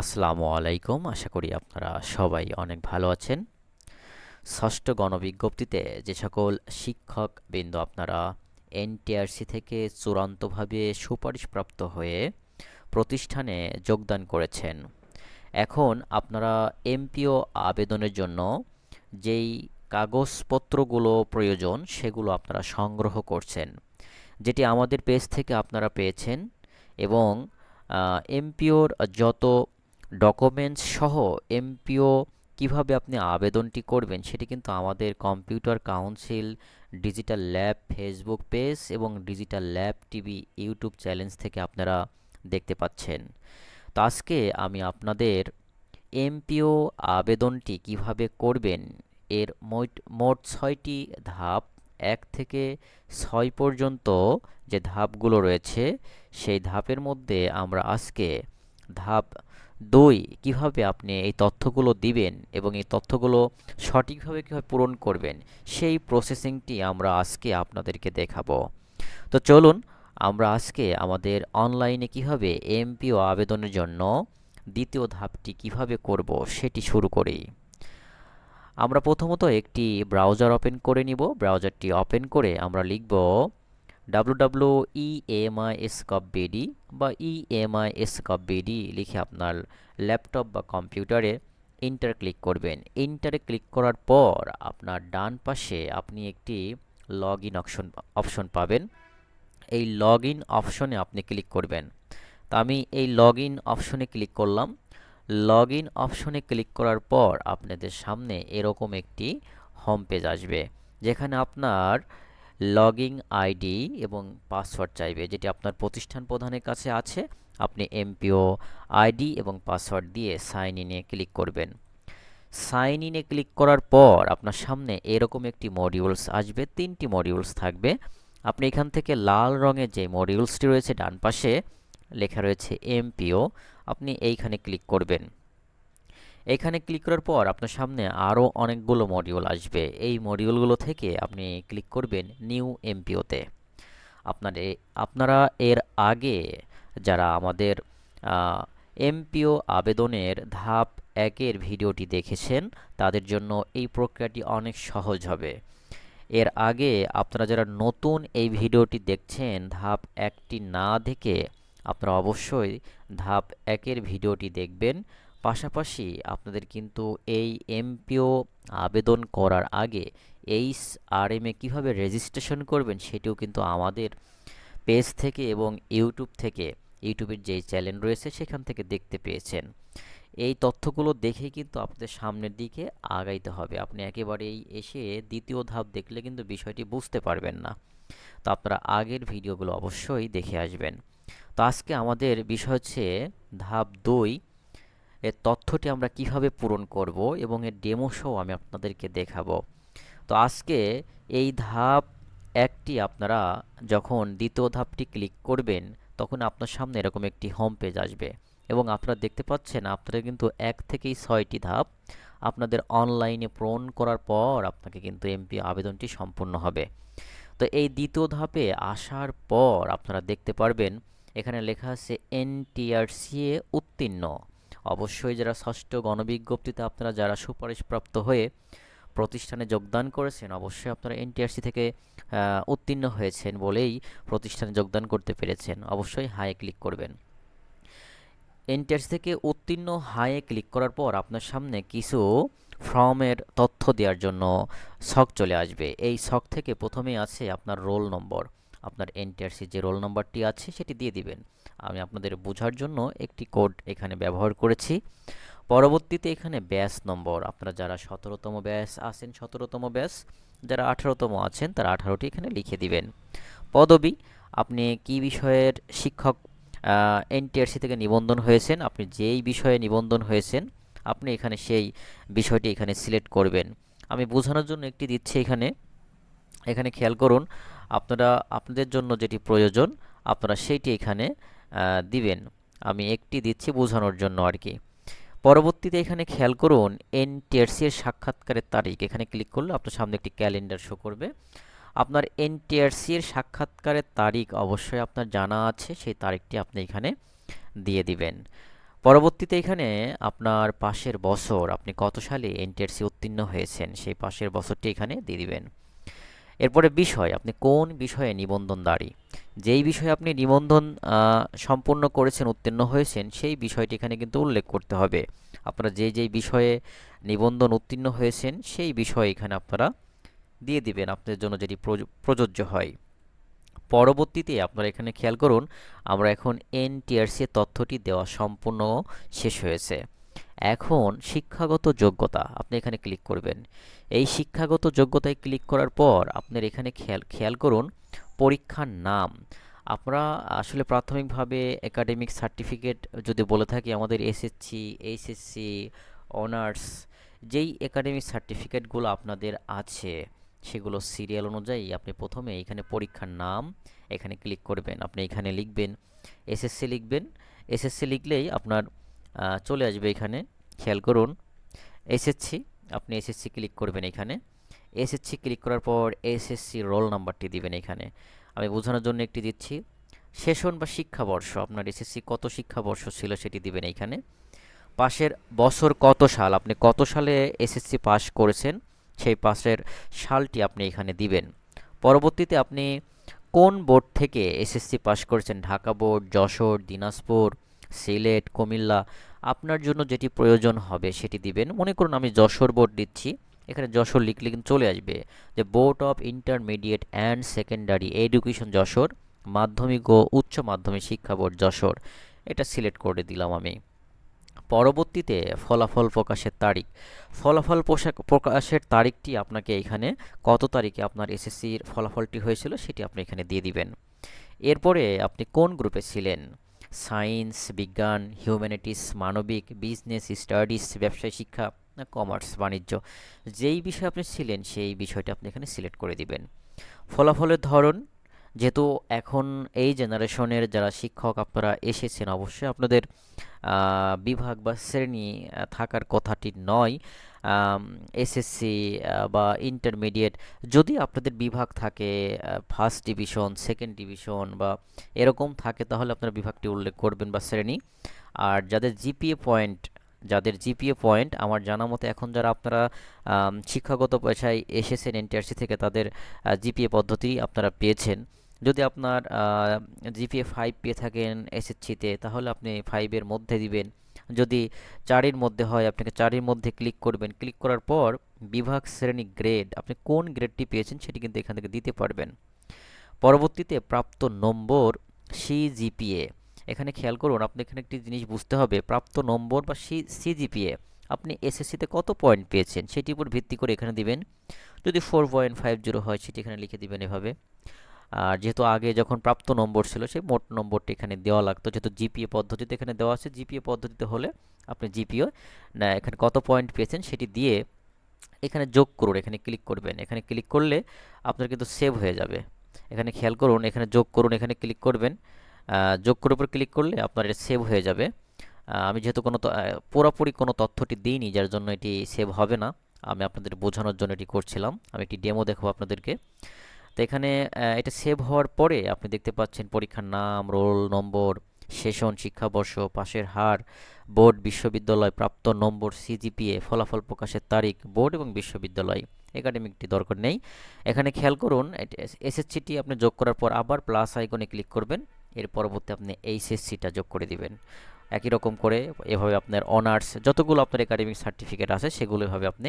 আসসালামু আলাইকুম। আশা করি আপনারা সবাই অনেক ভালো আছেন। ষষ্ঠ গণবিজ্ঞপ্তিতে যে সকল শিক্ষক বিন্দু আপনারা এনটিআরসি থেকে চূড়ান্তভাবে সুপারিশপ্রাপ্ত হয়ে প্রতিষ্ঠানে যোগদান করেছেন। এখন আপনারা এমপিও আবেদনের জন্য যেই কাগজপত্রগুলো প্রয়োজন সেগুলো আপনারা সংগ্রহ করছেন, যেটি আমাদের পেজ থেকে আপনারা পেয়েছেন এবং এমপিওর যত ডকুমেন্টস সহ এমপিও কীভাবে আপনি আবেদনটি করবেন সেটি কিন্তু আমাদের computer council digital lab Facebook page এবং digital lab TV YouTube channel থেকে আপনারা দেখতে পাচ্ছেন। তো আজকে আমি আপনাদের এমপিও আবেদনটি কীভাবে করবেন এর মোট মোট ছয়টি ধাপ, এক থেকে ছয় পর্যন্ত যে ধাপগুলো রয়েছে সেই ধাপের মধ্যে আমরা আজকে ধাপ দুই, কীভাবে আপনি এই তথ্যগুলো দিবেন এবং এই তথ্যগুলো সঠিকভাবে কীভাবে পূরণ করবেন, সেই প্রসেসিংটি আমরা আজকে আপনাদেরকে দেখাবো। তো চলুন, আমরা আজকে আমাদের অনলাইনে কীভাবে এমপিও আবেদনের জন্য দ্বিতীয় ধাপটি কীভাবে করব সেটি শুরু করি। আমরা প্রথমত একটি ব্রাউজার ওপেন করে নিব। ব্রাউজারটি ওপেন করে আমরা লিখব www.emiscopbd বা emiscopbd লিখে আপনার ল্যাপটপ বা কম্পিউটারে ইন্টার ক্লিক করবেন। ইন্টারে ক্লিক করার পর আপনার ডান পাশে আপনি একটি লগ ইন অপশন অপশন পাবেন। এই লগ ইন অপশনে আপনি ক্লিক করবেন। তো আমি এই লগ ইন অপশনে ক্লিক করলাম। লগ ইন অপশনে ক্লিক করার পর আপনাদের সামনে এরকম একটি হোম পেজ আসবে। যেখানে আপনার লগইন আইডি এবং পাসওয়ার্ড চাইবে, যেটি আপনার প্রতিষ্ঠান প্রধানের কাছে আছে। আপনি এমপিও আইডি এবং পাসওয়ার্ড দিয়ে সাইন ইনে ক্লিক করবেন। সাইন ইনে ক্লিক করার পর আপনার সামনে এরকম একটি মডিউলস আসবে, তিনটি মডিউলস থাকবে। আপনি এখান থেকে লাল রঙের যে মডিউলসটি রয়েছে, ডান পাশে লেখা রয়েছে এমপিও, আপনি এইখানে ক্লিক করবেন। এখানে ক্লিক করার পর আপনার সামনে আরও অনেকগুলো মডিউল আসবে। এই মডিউলগুলো থেকে আপনি ক্লিক করবেন নিউ এমপিওতে আপনার, আপনারা এর আগে যারা আমাদের এমপিও আবেদনের ধাপ একের ভিডিওটি দেখেছেন, তাদের জন্য এই প্রক্রিয়াটি অনেক সহজ হবে। এর আগে আপনারা যারা নতুন এই ভিডিওটি দেখছেন, ধাপ একটি না দেখে আপনারা অবশ্যই ধাপ একের ভিডিওটি দেখবেন। পাশাপাশি আপনাদের কিন্তু এই এমপিও আবেদন করার আগে এইচ আর এম এ কীভাবে রেজিস্ট্রেশন করবেন সেটিও কিন্তু আমাদের পেজ থেকে এবং ইউটিউব থেকে ইউটিউবের যেই চ্যানেল রয়েছে সেখান থেকে দেখতে পেয়েছেন। এই তথ্যগুলো দেখে কিন্তু আপনাদের সামনের দিকে আগাইতে হবে। আপনি একেবারেই এসে দ্বিতীয় ধাপ দেখলে কিন্তু বিষয়টি বুঝতে পারবেন না। তো আপনারা আগের ভিডিওগুলো অবশ্যই দেখে আসবেন। তো আজকে আমাদের বিষয় হচ্ছে ধাপ দুই এর তথ্যটি আমরা কীভাবে পূরণ করব এবং এর ডেমো শো আমি আপনাদেরকে দেখাবো। তো আজকে এই ধাপ একটি আপনারা যখন দ্বিতীয় ধাপটি ক্লিক করবেন, তখন আপনার সামনে এরকম একটি হোম পেজ আসবে এবং আপনারা দেখতে পাচ্ছেন আপনারা কিন্তু এক থেকেই ছয়টি ধাপ। আপনাদের অনলাইনে পূরণ করার পর আপনাকে কিন্তু এমপি আবেদনটি সম্পূর্ণ হবে। তো এই দ্বিতীয় ধাপে আসার পর আপনারা দেখতে পারবেন, এখানে লেখা আছে এনটিআরসিএ উত্তীর্ণ। অবশ্যই যারা ষষ্ঠ গণবিজ্ঞপ্তিতে আপনারা যারা সুপারিশপ্রাপ্ত হয়ে প্রতিষ্ঠানে যোগদান করেছেন, অবশ্যই আপনারা এনটিআরসি থেকে উত্তীর্ণ হয়েছেন বলেই প্রতিষ্ঠানে যোগদান করতে পেরেছেন। অবশ্যই হাই ক্লিক করবেন। এনটিআরসি থেকে উত্তীর্ণ হাইয়ে ক্লিক করার পর আপনার সামনে কিছু ফর্মের তথ্য দেওয়ার জন্য শখ চলে আসবে। এই শখ থেকে প্রথমেই আছে আপনার রোল নম্বর। আপনার এনটিআরসি যে রোল নম্বরটি আছে সেটি দিয়ে দিবেন। আমি আপনাদের বোঝার জন্য একটি কোড এখানে ব্যবহার করেছি। পরবর্তীতে এখানে ব্যাস নম্বর। আপনারা যারা সতেরোতম ব্যাস আছেন, সতেরোতম ব্যাস, যারা আঠারোতম আছেন, তারা আঠারোটি এখানে লিখে দিবেন। পদবি, আপনি কি বিষয়ের শিক্ষক এনটিআরসি থেকে নিবন্ধন হয়েছেন, আপনি যেই বিষয়ে নিবন্ধন হয়েছেন, আপনি এখানে সেই বিষয়টি এখানে সিলেক্ট করবেন। আমি বোঝানোর জন্য একটি দিচ্ছি এখানে। এখানে খেয়াল করুন আপনারা, আপনাদের জন্য যেটি প্রয়োজন, আপনারা সেইটি এখানে দিবেন। আমি একটি দিচ্ছি বোঝানোর জন্য আর কি। পরবর্তীতে এখানে খেয়াল করুন এনটিআরসি এর সাক্ষাৎকারের তারিখ। এখানে ক্লিক করলে আপনার সামনে একটি ক্যালেন্ডার শো করবে। আপনার এনটিআরসি এর সাক্ষাৎকারের তারিখ অবশ্যই আপনার জানা আছে, সেই তারিখটি আপনি এখানে দিয়ে দিবেন। পরবর্তীতে এখানে আপনার পাশের বছর, আপনি কত সালে এনটিআরসি উত্তীর্ণ হয়েছেন, সেই পাশের বছরটি এখানে দিয়ে দিবেন। এরপরে বিষয়, আপনি কোন বিষয়ে নিবন্ধনদারী? যেই বিষয়ে আপনি নিবন্ধন সম্পূর্ণ করেছেন, উত্তীর্ণ হয়েছেন, সেই বিষয়টি এখানে কিন্তু উল্লেখ করতে হবে। আপনারা যে যেই বিষয়ে নিবন্ধন উত্তীর্ণ হয়েছেন, সেই বিষয় এখানে আপনারা দিয়ে দিবেন, আপনাদের জন্য যেটি প্রযোজ্য হয়। পরবর্তীতে আপনারা এখানে খেয়াল করুন, আমরা এখন এনটিআরসি তথ্যটি দেওয়া সম্পূর্ণ শেষ হয়েছে। এখন শিক্ষাগত যোগ্যতা, আপনি এখানে ক্লিক করবেন। এই শিক্ষাগত যোগ্যতায় ক্লিক করার পর আপনার এখানে খেয়াল খেয়াল করুন, পরীক্ষার নাম। আমরা আসলে প্রাথমিকভাবে একাডেমিক সার্টিফিকেট যদি বলে থাকি, আমাদের এসএসসি এইচএসসি অনার্স যেই একাডেমিক সার্টিফিকেটগুলো আপনাদের আছে, সেগুলো সিরিয়াল অনুযায়ী আপনি প্রথমে এখানে পরীক্ষার নাম এখানে ক্লিক করবেন। আপনি এখানে লিখবেন এসএসসি লিখবেন। এসএসসি লিখলেই আপনার চলে আসবে এখানে। খেয়াল করুন এসএসসি আপনি এসএসসি ক্লিক করবেন এখানে। এসএসসি ক্লিক করার পর এসএসসি রোল নাম্বারটি দিবেন এখানে। আমি বোঝানোর জন্য একটি দিচ্ছি। সেশন বা শিক্ষাবর্ষ, আপনার এসএসসি কত শিক্ষাবর্ষ ছিল সেটি দিবেন এখানে। পাশের বছর কত সাল, আপনি কত সালে এসএসসি পাস করেছেন, সেই পাশের সালটি আপনি এখানে দিবেন। পরবর্তীতে আপনি কোন বোর্ড থেকে এসএসসি পাস করেছেন? ঢাকা বোর্ড যশোর, দিনাজপুর সিলেট, কুমিল্লা, আপনার জন্য যেটি প্রয়োজন হবে সেটি দিবেন। মনে করুন আমি যশোর বোর্ড দিচ্ছি। এখানে যশোর লিখলে কিন্তু চলে আসবে যে board of intermediate and secondary education Jessore, মাধ্যমিক ও উচ্চ মাধ্যমিক শিক্ষা বোর্ড যশোর। এটা সিলেক্ট করে দিলাম আমি। পরবর্তীতে ফলাফল প্রকাশের তারিখ। ফলাফল প্রকাশের তারিখটি আপনাকে এখানে কত তারিখে আপনার এসএসসির ফলাফলটি হয়েছিল সেটি আপনি এখানে দিয়ে দিবেন। এরপরে আপনি কোন গ্রুপে ছিলেন? সায়েন্স, বিজ্ঞান, হিউম্যানিটিস, মানবিক, বিজনেস, স্টাডিজ, ব্যবসায়, শিক্ষা কমার্স, বাণিজ্য, যেই বিষয়ে আপনি ছিলেন, সেই বিষয়টা আপনি এখানে সিলেক্ট করে দিবেন। ফলাফলের ধরন যেহেতু এখন এই জেনারেশনের যারা শিক্ষক আপনারা এসেছেন, অবশ্যই আপনাদের বিভাগ বা শ্রেণি থাকার কথাটি নয়। এসএসসি বা ইন্টারমিডিয়েট যদি আপনাদের বিভাগ থাকে ফার্স্ট ডিভিশন, সেকেন্ড ডিভিশন বা এরকম থাকে, তাহলে আপনারা বিভাগটি উল্লেখ করবেন বা শ্রেণি। আর যাদের জিপিএ পয়েন্ট, যাদের জিপিএ পয়েন্ট, আমার জানা মতে এখন যারা আপনারা শিক্ষাগত পেশায় এসেছেন, এনটিআরসি থেকে, তাদের জিপিএ পদ্ধতি আপনারা পেয়েছেন। যদি আপনার জিপিএ ফাইভ পেয়ে থাকেন এসএসসিতে তাহলে আপনি ফাইভের মধ্যে দিবেন। যদি চারের মধ্যে হয়, আপনাকে চারের মধ্যে ক্লিক করবেন। ক্লিক করার পর বিভাগ শ্রেণি গ্রেড আপনি কোন গ্রেডটি পেয়েছেন সেটি কিন্তু এখান থেকে দিতে পারবেন। পরবর্তীতে প্রাপ্ত নম্বর সিজিপিএ এখানে খেয়াল করুন, আপনি এখানে একটি জিনিস বুঝতে হবে, প্রাপ্ত নম্বর বা সি সিজিপিএ আপনি এসএসসিতে কত পয়েন্ট পেয়েছেন, সেটির উপর ভিত্তি করে এখানে দিবেন। যদি ফোর পয়েন্ট ফাইভ জিরো হয়, সেটি এখানে লিখে দিবেন এভাবে। আর যেহেতু আগে যখন প্রাপ্ত নম্বর ছিল, সেই মোট নম্বরটি এখানে দেওয়া লাগতো। যেহেতু জিপিএ পদ্ধতিতে এখানে দেওয়া আছে, জিপিএ পদ্ধতিতে হলে আপনি জিপিও, না, এখানে কত পয়েন্ট পেয়েছেন সেটি দিয়ে এখানে যোগ করুন, এখানে ক্লিক করবেন। এখানে ক্লিক করলে আপনার কিন্তু সেভ হয়ে যাবে। এখানে খেয়াল করুন, এখানে যোগ করুন, এখানে ক্লিক করবেন। যোগ করার উপর ক্লিক করলে আপনার এটা সেভ হয়ে যাবে। আমি যেহেতু কোনো পুরোপুরি কোনো তথ্যটি দিইনি, যার জন্য এটি সেভ হবে না। আমি আপনাদের বোঝানোর জন্য এটি করছিলাম। আমি একটি ডেমো দেখাবো আপনাদেরকে। তো এখানে এটা সেভ হওয়ার পরে আপনি দেখতে পাচ্ছেন পরীক্ষার নাম, রোল নম্বর, সেশন, শিক্ষাবর্ষ, পাশের হার, বোর্ড, বিশ্ববিদ্যালয়, প্রাপ্ত নম্বর সিজিপিএ ফলাফল প্রকাশের তারিখ, বোর্ড এবং বিশ্ববিদ্যালয়। একাডেমিকটি দরকার নেই। এখানে খেয়াল করুন এসএসসিটি আপনি যোগ করার পর আবার প্লাস আইকনে ক্লিক করবেন। এর পরবর্তী আপনি এইচএসসিটা যোগ করে দিবেন। একই রকম করে এভাবে আপনার অনার্স যতগুলো আপনার একাডেমিক সার্টিফিকেট আছে, সেগুলো এভাবে আপনি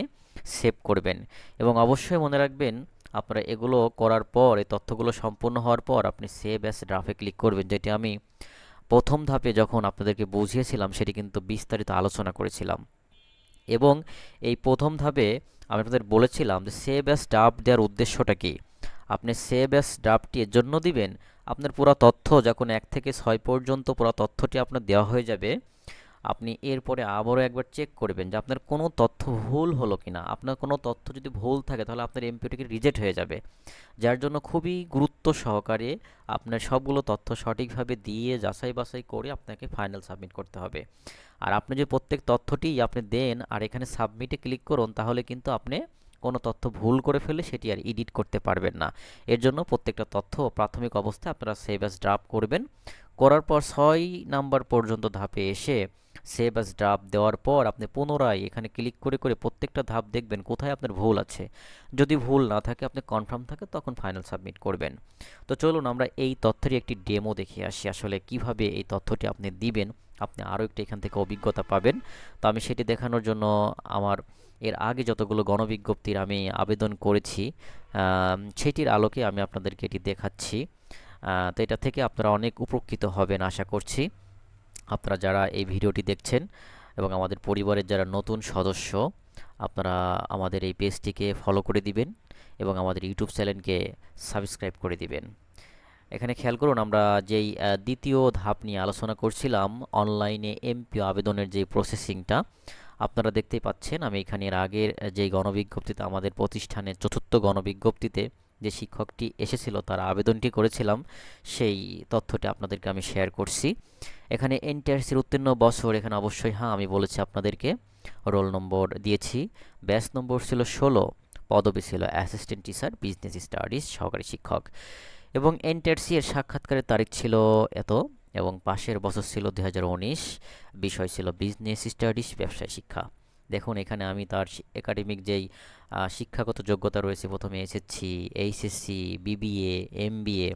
সেভ করবেন। এবং অবশ্যই মনে রাখবেন আপনারা এগুলো করার পর, এই তথ্যগুলো সম্পূর্ণ হওয়ার পর আপনি সেভ অ্যাস ড্রাফে ক্লিক করবেন। যেটি আমি প্রথম ধাপে যখন আপনাদেরকে বুঝিয়েছিলাম, সেটি কিন্তু বিস্তারিত আলোচনা করেছিলাম। এবং এই প্রথম ধাপে আমি আপনাদের বলেছিলাম যে সেভ অ্যাস ড্রাফট দেওয়ার উদ্দেশ্যটা কী? আপনি সেভ অ্যাস ড্রাফটটি এর জন্য দিবেন, আপনার পুরো তথ্য যখন এক থেকে ছয় পর্যন্ত পুরো তথ্যটি আপনার দেওয়া হয়ে যাবে আপনি এরপরে আবারও একবার চেক করবেন যে আপনার কোনো তথ্য ভুল হলো কি না আপনার কোনো তথ্য যদি ভুল থাকে, তাহলে আপনার এমপিওটিকে রিজেক্ট হয়ে যাবে। যার জন্য খুবই গুরুত্ব সহকারে আপনার সবগুলো তথ্য সঠিকভাবে দিয়ে, যাচাই বাছাই করে আপনাকে ফাইনাল সাবমিট করতে হবে। আর আপনি যদি প্রত্যেক তথ্যটি আপনি দেন আর এখানে সাবমিটে ক্লিক করুন, তাহলে কিন্তু আপনি কোনো তথ্য ভুল করে ফেলে সেটি আর এডিট করতে পারবেন না। এর জন্য প্রত্যেকটা তথ্য প্রাথমিক অবস্থায় আপনারা সেভ অ্যাস ড্রাফট করবেন। করার পর ছয় নাম্বার পর্যন্ত ধাপে এসে সেভ অ্যাজ ড্রাফট দেওয়ার পর আপনি পুনরায় এখানে ক্লিক করে করে প্রত্যেকটা ধাপ দেখবেন কোথায় আপনার ভুল আছে। যদি ভুল না থাকে, আপনি কনফার্ম থাকে, তখন ফাইনাল সাবমিট করবেন। তো চলুন আমরা এই তথ্যেরই একটি ডেমো দেখে আসি, আসলে কীভাবে এই তথ্যটি আপনি দিবেন, আপনি আরও একটু এখান থেকে অভিজ্ঞতা পাবেন। তো আমি সেটি দেখানোর জন্য আমার এর আগে যতগুলো গণবিজ্ঞপ্তির আমি আবেদন করেছি সেটির আলোকে আমি আপনাদেরকে এটি দেখাচ্ছি। তো এটা থেকে আপনারা অনেক উপকৃত হবেন, আশা করছি। আপনারা যারা এই ভিডিওটি দেখছেন এবং আমাদের পরিবারের যারা নতুন সদস্য, আপনারা আমাদের এই পেজটিকে ফলো করে দিবেন এবং আমাদের ইউটিউব চ্যানেলকে সাবস্ক্রাইব করে দিবেন। এখানে খেয়াল করুন, আমরা যেই দ্বিতীয় ধাপ নিয়ে আলোচনা করছিলাম অনলাইনে এমপিও আবেদনের যে প্রসেসিংটা আপনারা দেখতেই পাচ্ছেন, আমি এখানে এর আগের যেই গণবিজ্ঞপ্তিতে, আমাদের প্রতিষ্ঠানের চতুর্থ গণবিজ্ঞপ্তিতে যে শিক্ষকটি এসেছিল, তার আবেদনটি করেছিলাম, সেই তথ্যটি আপনাদেরকে আমি শেয়ার করছি। এখানে এনটিআরসির উত্তীর্ণ বছর, এখানে অবশ্যই হ্যাঁ আমি বলেছি আপনাদেরকে, রোল নম্বর দিয়েছি। ব্যাচ নম্বর ছিল ষোলো, পদবি ছিল অ্যাসিস্ট্যান্ট টিচার, বিজনেস স্টাডিজ, সহকারী শিক্ষক। এবং এনটিআরসি এর সাক্ষাৎকারের তারিখ ছিল এত, এবং পাশের বছর ছিল দু হাজার উনিশ, বিষয় ছিল বিজনেস স্টাডিজ, ব্যবসায় শিক্ষা। দেখুন, এখানে আমি তার একাডেমিক যেই শিক্ষাগত যোগ্যতা রয়েছে, প্রথমে এসএসসি এইচএসসি বিবিএ এমবিএ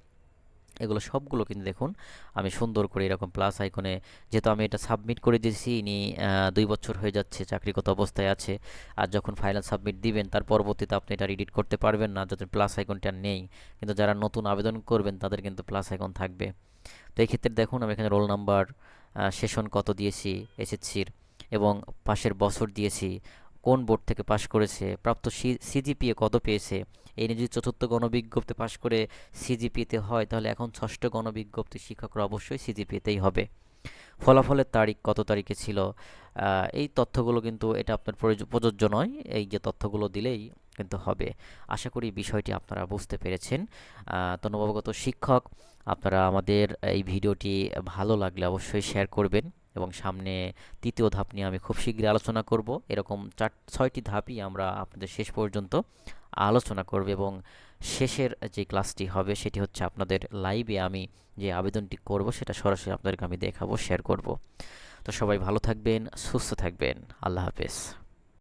এগুলো সবগুলো কিন্তু দেখুন, আমি সুন্দর করে এরকম প্লাস আইকনে যেহেতু আমি এটা সাবমিট করে দিয়েছি, ইনি দুই বছর হয়ে যাচ্ছে, চাকরিগত অবস্থায় আছে, আর যখন ফাইনাল সাবমিট দিবেন, তার পরবর্তীতে আপনি এটা এডিট করতে পারবেন না, যাদের প্লাস আইকনটা নেই, কিন্তু যারা নতুন আবেদন করবেন, তাদের কিন্তু প্লাস আইকন থাকবে। তো এই ক্ষেত্রে দেখুন, আমি এখানে রোল নাম্বার সেশন কত দিয়েছি এসএসসির এবং পাশের বছর দিয়েছি, কোন বোর্ড থেকে পাশ করেছে, প্রাপ্ত সিজিপিএ কত পেয়েছে, এই নিয়ে যদি চতুর্থ গণবিজ্ঞপ্তি পাশ করে সিজিপিএতে হয়, তাহলে এখন ষষ্ঠ গণবিজ্ঞপ্তি শিক্ষকরা অবশ্যই সিজিপিএতেই হবে। ফলাফলের তারিখ কত তারিখে ছিল এই তথ্যগুলো কিন্তু এটা আপনার প্রয়োজ- প্রযোজ্য নয়, এই যে তথ্যগুলো দিলেই কিন্তু হবে। আশা করি বিষয়টি আপনারা বুঝতে পেরেছেন। তো শিক্ষক, আপনারা আমাদের এই ভিডিওটি ভালো লাগলে অবশ্যই শেয়ার করবেন। এবং সামনে তৃতীয় ধাপ নিয়ে আমি খুব শীঘ্রই আলোচনা করব। এরকম চার, ছয়টি ধাপই আমরা আপনাদের শেষ পর্যন্ত আলোচনা করব এবং শেষের যে ক্লাসটি হবে সেটি হচ্ছে আপনাদের লাইভে আমি যে আবেদনটি করব সেটা সরাসরি আপনাদেরকে আমি দেখাবো শেয়ার করব। তো সবাই ভালো থাকবেন, সুস্থ থাকবেন। আল্লাহ হাফেজ।